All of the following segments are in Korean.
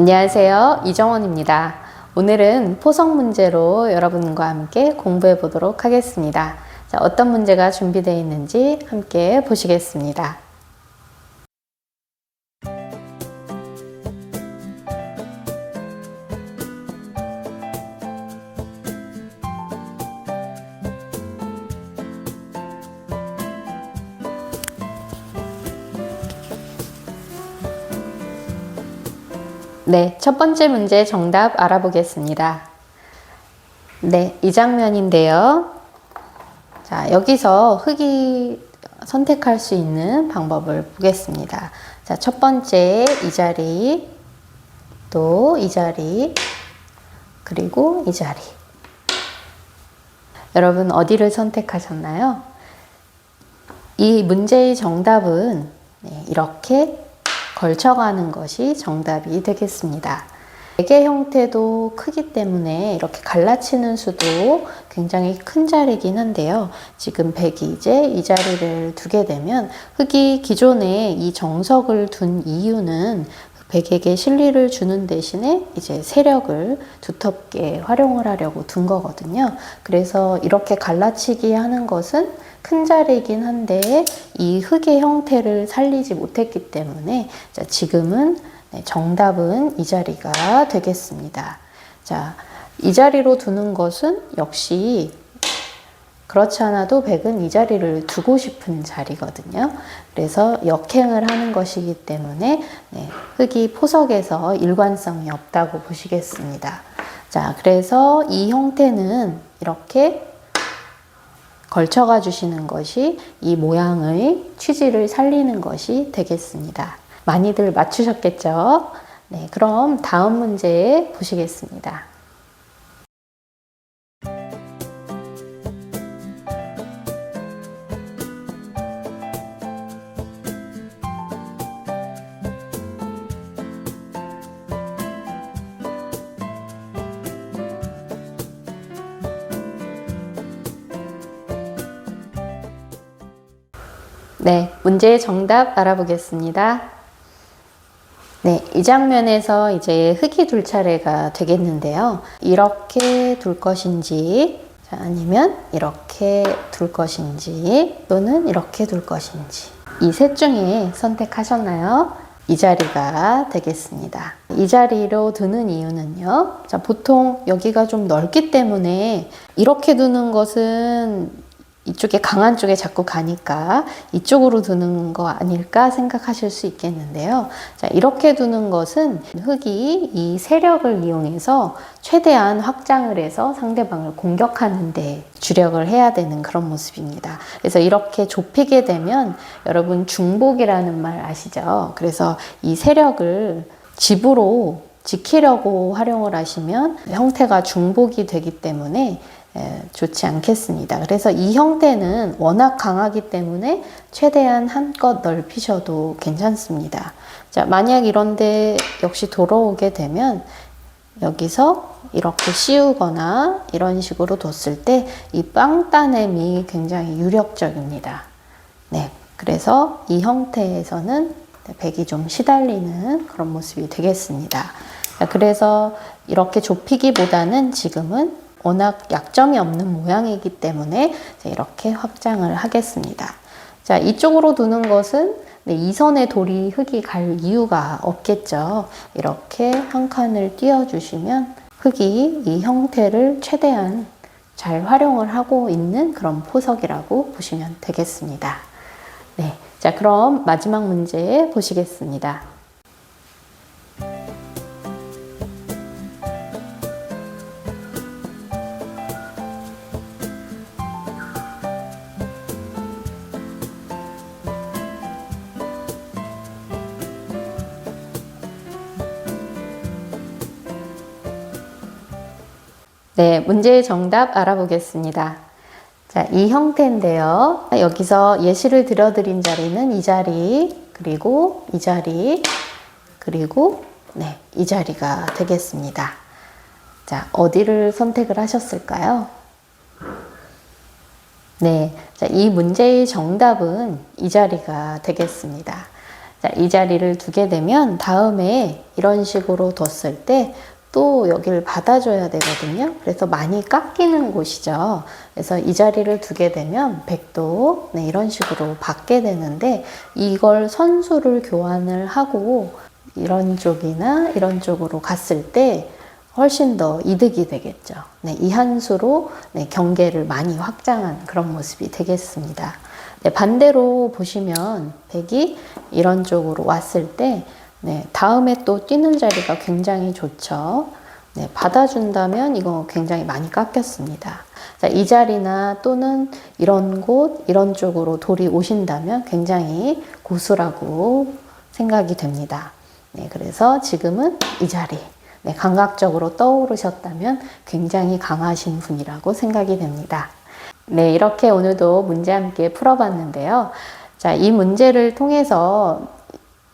안녕하세요. 이정원입니다. 오늘은 포석 문제로 여러분과 함께 공부해 보도록 하겠습니다. 자, 어떤 문제가 준비되어 있는지 함께 보시겠습니다. 네, 첫 번째 문제 정답 알아보겠습니다. 네, 이 장면인데요. 자, 여기서 흙이 선택할 수 있는 방법을 보겠습니다. 자, 첫 번째 이 자리, 또 이 자리, 그리고 이 자리. 여러분 어디를 선택하셨나요? 이 문제의 정답은 네, 이렇게 걸쳐가는 것이 정답이 되겠습니다. 베개 형태도 크기 때문에 이렇게 갈라치는 수도 굉장히 큰 자리긴 한데요. 지금 백이 이제 이 자리를 두게 되면 흙이 기존에 이 정석을 둔 이유는 백에게 실리를 주는 대신에 이제 세력을 두텁게 활용을 하려고 둔 거거든요. 그래서 이렇게 갈라치기 하는 것은 큰 자리이긴 한데 이 흙의 형태를 살리지 못했기 때문에 자, 지금은 네, 정답은 이 자리가 되겠습니다. 자, 이 자리로 두는 것은 역시 그렇지 않아도 백은 이 자리를 두고 싶은 자리거든요. 그래서 역행을 하는 것이기 때문에 네, 흙이 포석에서 일관성이 없다고 보시겠습니다. 자, 그래서 이 형태는 이렇게 걸쳐가 주시는 것이 이 모양의 취지를 살리는 것이 되겠습니다. 많이들 맞추셨겠죠? 네, 그럼 다음 문제 보시겠습니다. 네, 문제의 정답 알아보겠습니다. 네, 이 장면에서 이제 흙이 둘 차례가 되겠는데요. 이렇게 둘 것인지, 자, 아니면 이렇게 둘 것인지, 또는 이렇게 둘 것인지. 이 셋 중에 선택하셨나요? 이 자리가 되겠습니다. 이 자리로 두는 이유는요. 자, 보통 여기가 좀 넓기 때문에 이렇게 두는 것은 이쪽에 강한 쪽에 자꾸 가니까 이쪽으로 두는 거 아닐까 생각하실 수 있겠는데요. 자, 이렇게 두는 것은 흙이 이 세력을 이용해서 최대한 확장을 해서 상대방을 공격하는데 주력을 해야 되는 그런 모습입니다. 그래서 이렇게 좁히게 되면 여러분 중복이라는 말 아시죠? 그래서 이 세력을 집으로 지키려고 활용을 하시면 형태가 중복이 되기 때문에 예, 좋지 않겠습니다. 그래서 이 형태는 워낙 강하기 때문에 최대한 한껏 넓히셔도 괜찮습니다. 자, 만약 이런데 역시 돌아오게 되면 여기서 이렇게 씌우거나 이런 식으로 뒀을 때 이 빵 따냄이 굉장히 유력적입니다. 네. 그래서 이 형태에서는 백이 좀 시달리는 그런 모습이 되겠습니다. 그래서 이렇게 좁히기보다는 지금은 워낙 약점이 없는 모양이기 때문에 이렇게 확장을 하겠습니다. 자, 이쪽으로 두는 것은 네, 이 선에 돌이 흙이 갈 이유가 없겠죠. 이렇게 한 칸을 띄워주시면 흙이 이 형태를 최대한 잘 활용을 하고 있는 그런 포석이라고 보시면 되겠습니다. 네. 자, 그럼 마지막 문제 보시겠습니다. 네, 문제의 정답 알아보겠습니다. 자, 이 형태인데요. 여기서 예시를 들어드린 자리는 이 자리, 그리고 이 자리, 그리고 네, 이 자리가 되겠습니다. 자, 어디를 선택을 하셨을까요? 네, 자, 이 문제의 정답은 이 자리가 되겠습니다. 자, 이 자리를 두게 되면 다음에 이런 식으로 뒀을 때 또 여기를 받아줘야 되거든요. 그래서 많이 깎이는 곳이죠. 그래서 이 자리를 두게 되면 100도 네, 이런 식으로 받게 되는데 이걸 선수를 교환을 하고 이런 쪽이나 이런 쪽으로 갔을 때 훨씬 더 이득이 되겠죠. 네, 이 한 수로 네, 경계를 많이 확장한 그런 모습이 되겠습니다. 네, 반대로 보시면 백이 이런 쪽으로 왔을 때 네, 다음에 또 뛰는 자리가 굉장히 좋죠. 네, 받아준다면 이거 굉장히 많이 깎였습니다. 자, 이 자리나 또는 이런 곳, 이런 쪽으로 돌이 오신다면 굉장히 고수라고 생각이 됩니다. 네, 그래서 지금은 이 자리, 네, 감각적으로 떠오르셨다면 굉장히 강하신 분이라고 생각이 됩니다. 네, 이렇게 오늘도 문제 함께 풀어봤는데요. 자, 이 문제를 통해서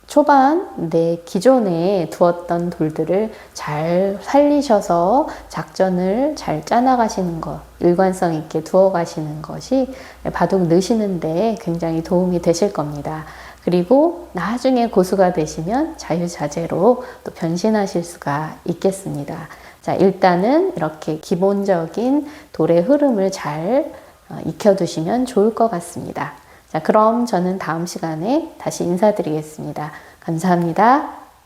초반 내 기존에 두었던 돌들을 잘 살리셔서 작전을 잘 짜나가시는 것, 일관성 있게 두어 가시는 것이 바둑 넣으시는데 굉장히 도움이 되실 겁니다. 그리고 나중에 고수가 되시면 자유자재로 또 변신하실 수가 있겠습니다. 자, 일단은 이렇게 기본적인 돌의 흐름을 잘 어, 익혀두시면 좋을 것 같습니다. 자, 그럼 저는 다음 시간에 다시 인사드리겠습니다. 감사합니다.